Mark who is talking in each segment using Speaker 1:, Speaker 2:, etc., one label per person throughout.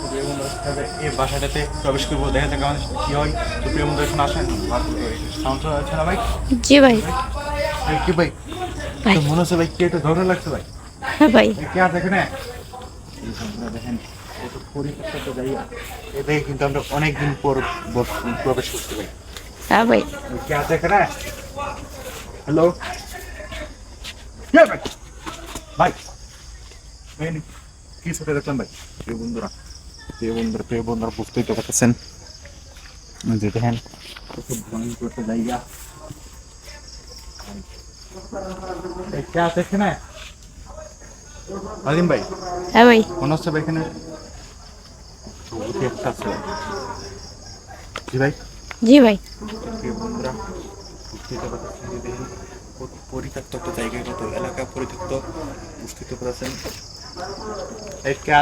Speaker 1: সুপ্রিয় বন্ধুরা, তবে এই বাসাটাতে প্রবেশ করব। দেখা যাক আমাদের কি হয়। সুপ্রিয় বন্ধু এখন আসেন। সাউন্ড আছে না ভাই?
Speaker 2: জি ভাই।
Speaker 1: এই কি ভাই? তো মনে হচ্ছে ভাই কি একটা ধরে লাগছে ভাই?
Speaker 2: হ্যাঁ ভাই।
Speaker 1: কে আছে এখানে? এই বন্ধুরা দেখেন এই জায়গায় কিন্তু আমরা অনেকদিন পর প্রবেশ করতে পারি
Speaker 2: হ্যাঁ ভাই।
Speaker 1: কে আছে এখানে? হ্যালো ভাই? ভাই এই নি- কি সাথে দেখলাম ভাই? প্রিয় বন্ধুরা প্রিয় বন্ধুরা প্রিয় বন্ধুরা বুঝতেই তো পারতেছেন। যে দেখেন কত ভয়ঙ্কর একটা জায়গা। এই কে আছে এখানে? আলিম ভাই।
Speaker 2: হ্যাঁ ভাই।
Speaker 1: মনে হচ্ছে ভাই এখানে? ভূতি একটা আছে জি ভাই।
Speaker 2: জি ভাই।
Speaker 1: বন্ধুরা বুঝতেই তো পারতেছেন যে দেখেন কত পরিত্যক্ত একটা জায়গা কত এলাকা পরিত্যক্ত বুঝতেই তো পারছেন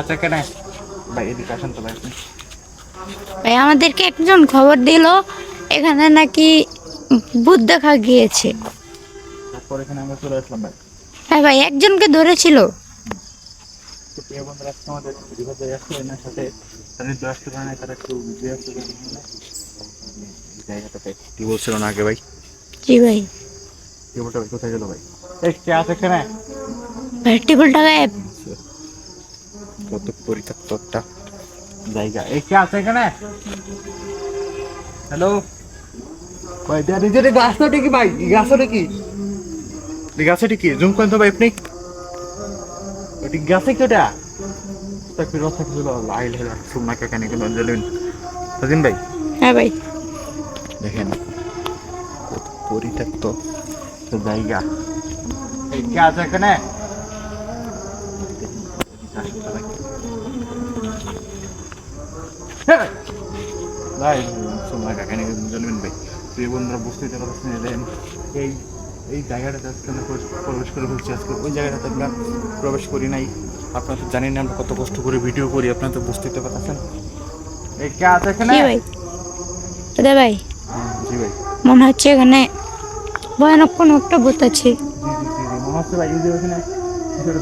Speaker 1: আছে ভাই এদিকে আসেন তো ভাই
Speaker 2: ভাই আমাদেরকে একজন খবর দিল এখানে নাকি ভূত দেখা গিয়েছে।
Speaker 1: তারপর এখানে আমরা চলে আসলাম ভাই।
Speaker 2: হ্যাঁ ভাই একজনকে ধরেছিল।
Speaker 1: প্রিয় বন্ধুরা আজকে আমাদের বিপদ সাথে তাদের দু না তারা একটু বুঝে আসতে পারে না এই জায়গাটাতে কি বলছিল না আগে ভাই?
Speaker 2: জি ভাই।
Speaker 1: টেবিলটা কোথায় গেল ভাই? এই কে আছে এখানে?
Speaker 2: ভাই টেবিলটা গায়েব।
Speaker 1: কত পরিত্যক্ত একটা জায়গা। এই কে আছে এখানে? হ্যালো ভাই দেয়া নিজের গাছটা কি ভাই। গাছটা কি গাছটা কি জুম করেন তো ভাই আপনি। ওটি গাছে কি ওটা? তাকে রসা কিছু লাইল হেলা সুমনা কাকা নিয়ে গেলেন জেলেন ভাই।
Speaker 2: হ্যাঁ ভাই।
Speaker 1: দেখেন পরিত্যক্ত জায়গা। এই কে আছে এখানে? ভাই সোমা কাকা নিয়ে জলবেন ভাই প্রিয় বন্ধুরা বুঝতেই তো যে দেখেন এই এই জায়গাটাতে আজকে আমরা প্রবেশ- করে বলছি আজকে ওই জায়গাটাতে আমরা প্রবেশ করি নাই। আপনারা তো জানেন না আমরা কত কষ্ট করে ভিডিও করি আপনারা তো বুঝতেই তো পারছেন এই কে আছে এখানে?
Speaker 2: ভাই। দাদা ভাই।
Speaker 1: জি ভাই।
Speaker 2: মনে হচ্ছে এখানে ভয়ানক কোনো একটা ভূত আছে।
Speaker 1: মনে হচ্ছে ভাই এই যে ওখানে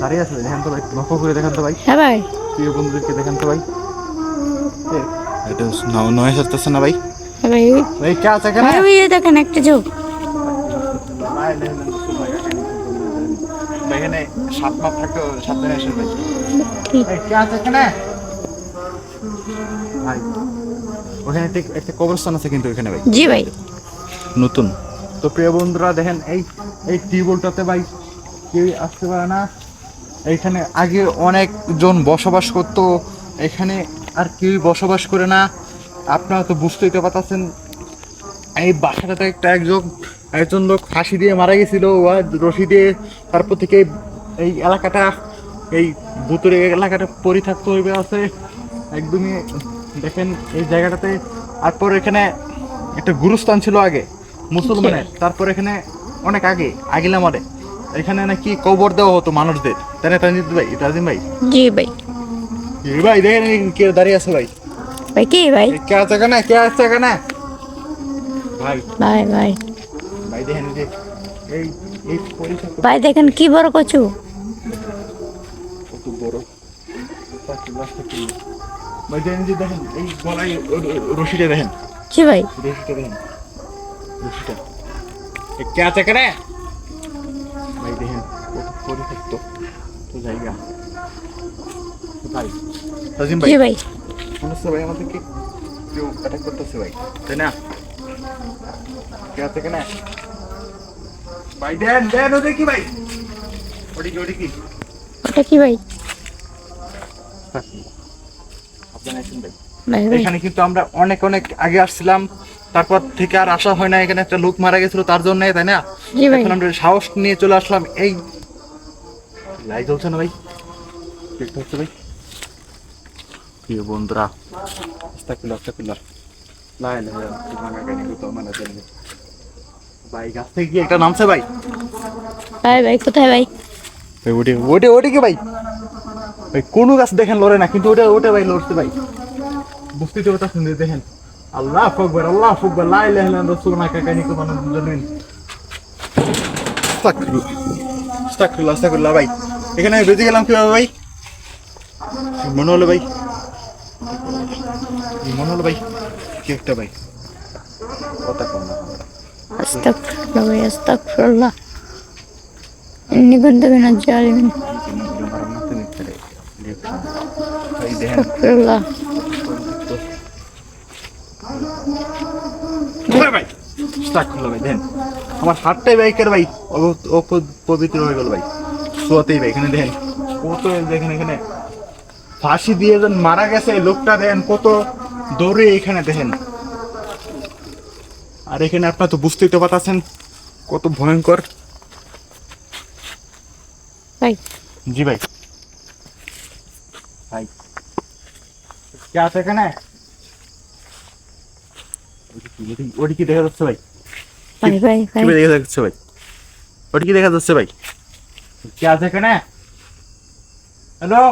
Speaker 1: দাঁড়িয়ে আছে দেখান তো ভাই লক্ষ্য করে দেখান তো ভাই।
Speaker 2: হ্যাঁ ভাই।
Speaker 1: প্রিয় বন্ধুদেরকে দেখান তো ভাই। এটা নয় না ভাই?
Speaker 2: ভাই।
Speaker 1: ভাই কে আছে
Speaker 2: ভাই ওই দেখেন একটা
Speaker 1: এখানে সাত থাকতে সাত দিন ভাই। কে আছে এখানে? ভাই ওখানে একটা কবরস্থান আছে কিন্তু ওখানে ভাই।
Speaker 2: জি ভাই।
Speaker 1: নতুন। তো প্রিয় বন্ধুরা দেখেন এই এই টিউবওয়েলটাতে ভাই কেউ আসতে পারে না। এইখানে আগে অনেকজন বসবাস করতো। এখানে আর কেউই বসবাস করে না। আপনারা তো বুঝতেই তো পারতেছেন। এই বাসাটাতে একটা একজন একজন লোক ফাঁসি দিয়ে মারা গেছিল রশি দিয়ে তারপর থেকে এই- এলাকাটা, এই ভুতুরে এলাকাটা পরিত্যক্ত হয়ে আছে একদমই, দেখেন এই জায়গাটাতে। তারপর এখানে একটা গুরুস্থান ছিল আগে, মুসলমানের। তারপর এখানে অনেক আগে, আগিলা মারে এখানে নাকি কবর দেওয়া হতো মানুষদের। তাই না তানজিদ ভাই তাজিম ভাই।
Speaker 2: জি ভাই।
Speaker 1: এই ভাই দেখেন এই কে দাঁড়িয়ে আছে ভাই
Speaker 2: ভাই কি ভাই
Speaker 1: এই কে আছে এখানে কে আছে এখানে ভাই
Speaker 2: ভাই ভাই
Speaker 1: ভাই দেখেন এই যে এই এই পরিত্যক্ত
Speaker 2: ভাই দেখেন কি বড় কচু
Speaker 1: কত বড় চারটে পাঁচটা কিলো। ভাই দেখেন যে দেখেন এই গলায় ও- ও- রশিটা দেখেন
Speaker 2: জি ভাই
Speaker 1: রশিটা দেখেন রশিটা এ কে আছে এখানে ভাই দেখেন কত পরিত্যক্ত তো জায়গা ভাই। ভাই।
Speaker 2: জি ভাই।
Speaker 1: মনে হচ্ছে ভাই আমাদেরকে কেউ অ্যাটাক করতেছে ভাই? তাই না? কে আছে এখানে? ভাই দেন দেন ওদের কি ভাই? ওটি কি ওটি কি?
Speaker 2: ওটা কি ভাই?
Speaker 1: আপনারা এখানে কিন্তু আমরা অনেক অনেক আগে আসছিলাম। তারপর থেকে আর আসা হয় না। এখানে একটা লোক মারা গেছিল তার জন্য তাই না? এখন আমরা সাহস নিয়ে চলে আসলাম। এই লাইট জ্বলছে না ভাই? দেখতে হচ্ছে ভাই প্রিয় বন্ধুরা আস্তাকুল্লা আস্তাকুল্লা লাই লাই লাই, ভাঙা গাড়ি গুতো মানে জানি। ভাই গাছ থেকে কি একটা নামছে ভাই
Speaker 2: ভাই ভাই কোথায় ভাই
Speaker 1: ভাই ওটে ওটে ওটে কি ভাই ভাই কোনো গাছ দেখেন লড়ে না কিন্তু ওটা ওটা ভাই লড়ছে ভাই বুঝতে তো ওটা শুনতে দেখেন আল্লাহ আকবার আল্লাহ আকবার লা ইলাহা ইল্লাল্লাহ রাসূলুল্লাহ কাকানি কো মানুষ জানেন আস্তাগফিরুল্লাহ আস্তাগফিরুল্লাহ আস্তাগফিরুল্লাহ ভাই এখানে আমি বেঁচে গেলাম কীভাবে ভাই মনে হলো ভাই কি মনে হলো ভাই কি একটা ভাই কথা কম না
Speaker 2: আস্তাগফিরুল্লাহ ভাই আস্তাগফিরুল্লাহ ইন্নী কুনতু মিনাজ জালিমিন
Speaker 1: ভাই দেখেন
Speaker 2: আস্তাগফিরুল্লাহ
Speaker 1: ওরে ভাই স্টাক হলো ভাই দেখেন আমার হাতটাই বাইকের ভাই অব- অপ- পবিত্র হয়ে গেল ভাই শোয়াতেই ভাই এখানে দেখেন কত দেখেন এখানে ফাঁসি দিয়ে যেন মারা গেছে এই লোকটা দেখেন কত দৌড়ে এখানে দেখেন। আর এখানে আপনার তো বুঝতেই তো পারছেন কত ভয়ঙ্কর।
Speaker 2: ভাই।
Speaker 1: জি ভাই। ভাই। কে আছে এখানে? ওটি কি- দেখা যাচ্ছে ভাই। দেখা যাচ্ছে ভাই? ওটি কি দেখা যাচ্ছে ভাই। কে আছে এখানে? হ্যালো?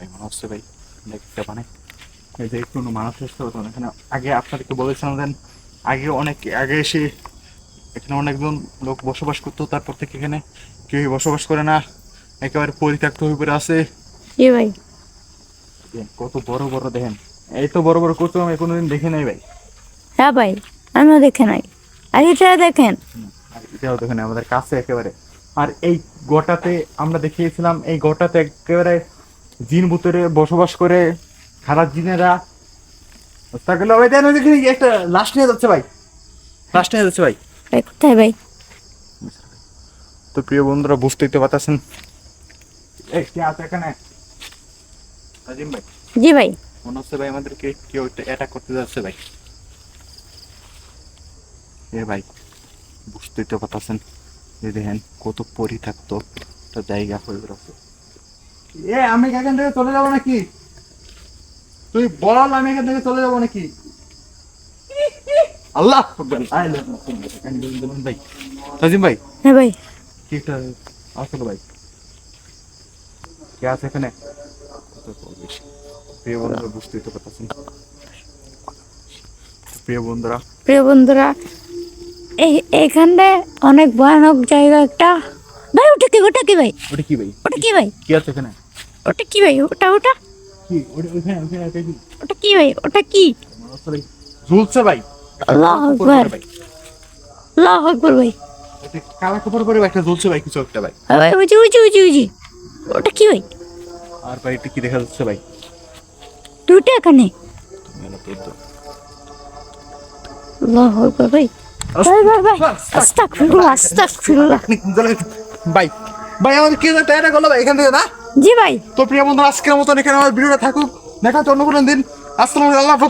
Speaker 1: ভাই মনে হচ্ছে ভাই দেখতে মানে এই যে কোনো মানুষ আসতে হতো এখানে আগে আপনাদেরকে বলেছিলাম দেন আগে অনেক আগে এসে এখানে অনেকজন লোক বসবাস করতো তারপর থেকে এখানে কেউ বসবাস করে না। একেবারে পরিত্যক্ত হয়ে পড়ে আছে।
Speaker 2: ভাই?
Speaker 1: কত বড় বড় দেখেন। এই তো বড় বড় করতো আমি কোনোদিন দেখে নাই ভাই।
Speaker 2: হ্যাঁ ভাই আমিও দেখে নাই। আর এটা দেখেন।
Speaker 1: আর এটাও দেখেন আমাদের কাছে একেবারে। আর এই গোটাতে আমরা দেখিয়েছিলাম এই গোটাতে একেবারে জিন ভূতেরে বসবাস করে খারাপ জিনেরা। তাগুলো ভাই দেন একটা লাশ নিয়ে যাচ্ছে ভাই। লাশ নিয়ে যাচ্ছে ভাই।
Speaker 2: ভাই কোথায় ভাই?
Speaker 1: তো প্রিয় বন্ধুরা বুঝতেই তো পারতেছেন। এই কে আছে এখানে? আজিম ভাই।
Speaker 2: জি ভাই।
Speaker 1: মনে হচ্ছে ভাই আমাদেরকে কেউ অ্যাটাক করতে যাচ্ছে ভাই। এ ভাই বুঝতেই তো পারতেছেন। দেখেন কত পরি থাকতো একটা জায়গা হয়ে গেছে। এ আমি এখান থেকে চলে যাব নাকি? তুই বল আমি এখান থেকে চলে যাব নাকি? আল্লাহ. ভাই তাজিম ভাই।
Speaker 2: হ্যাঁ ভাই।
Speaker 1: আসলো ভাই? কে আছে এখানে? প্রিয় বন্ধুরা বুঝতেই তো পারতেছেন। প্রিয় বন্ধুরা।
Speaker 2: প্রিয় বন্ধুরা এই এইখানটায় অনেক ভয়ানক জায়গা একটা। ভাই ওটা কি ওটা কি ভাই?
Speaker 1: ওটা কি ভাই?
Speaker 2: ওটা কি ভাই?
Speaker 1: কি আছে এখানে?
Speaker 2: ওটা কি ভাই? ওটা ওটা?
Speaker 1: ওটা কি?
Speaker 2: ভাই? ওটা কি?
Speaker 1: ঝুলছে ভাই।
Speaker 2: আল্লাহ আকবার।
Speaker 1: ভাই।
Speaker 2: আল্লাহ আকবার ভাই।
Speaker 1: কালা কাপড় পরে একটা ঝুলছে ভাই কিছু একটা ভাই।
Speaker 2: ভাই উজি উজি উজি উজি ওটা কি ভাই?
Speaker 1: আর ভাই এটা কি দেখা যাচ্ছে ভাই?
Speaker 2: দুটো এখানে। আল্লাহ আকবার ভাই। ভাই ভাই ভাই। আস্তাগফিরুল্লাহ আস্তাগফিরুল্লাহ।
Speaker 1: ভাই ভাই আমাদের কি এটা গেল ভাই এখান থেকে না?
Speaker 2: জি ভাই।
Speaker 1: তো প্রিয় বন্ধু আজকের মতন এখানে আমার ভিডিওটা থাকুক। দেখা হচ্ছে অন্য কোনো দিন। আসসালামু আলাইকুম।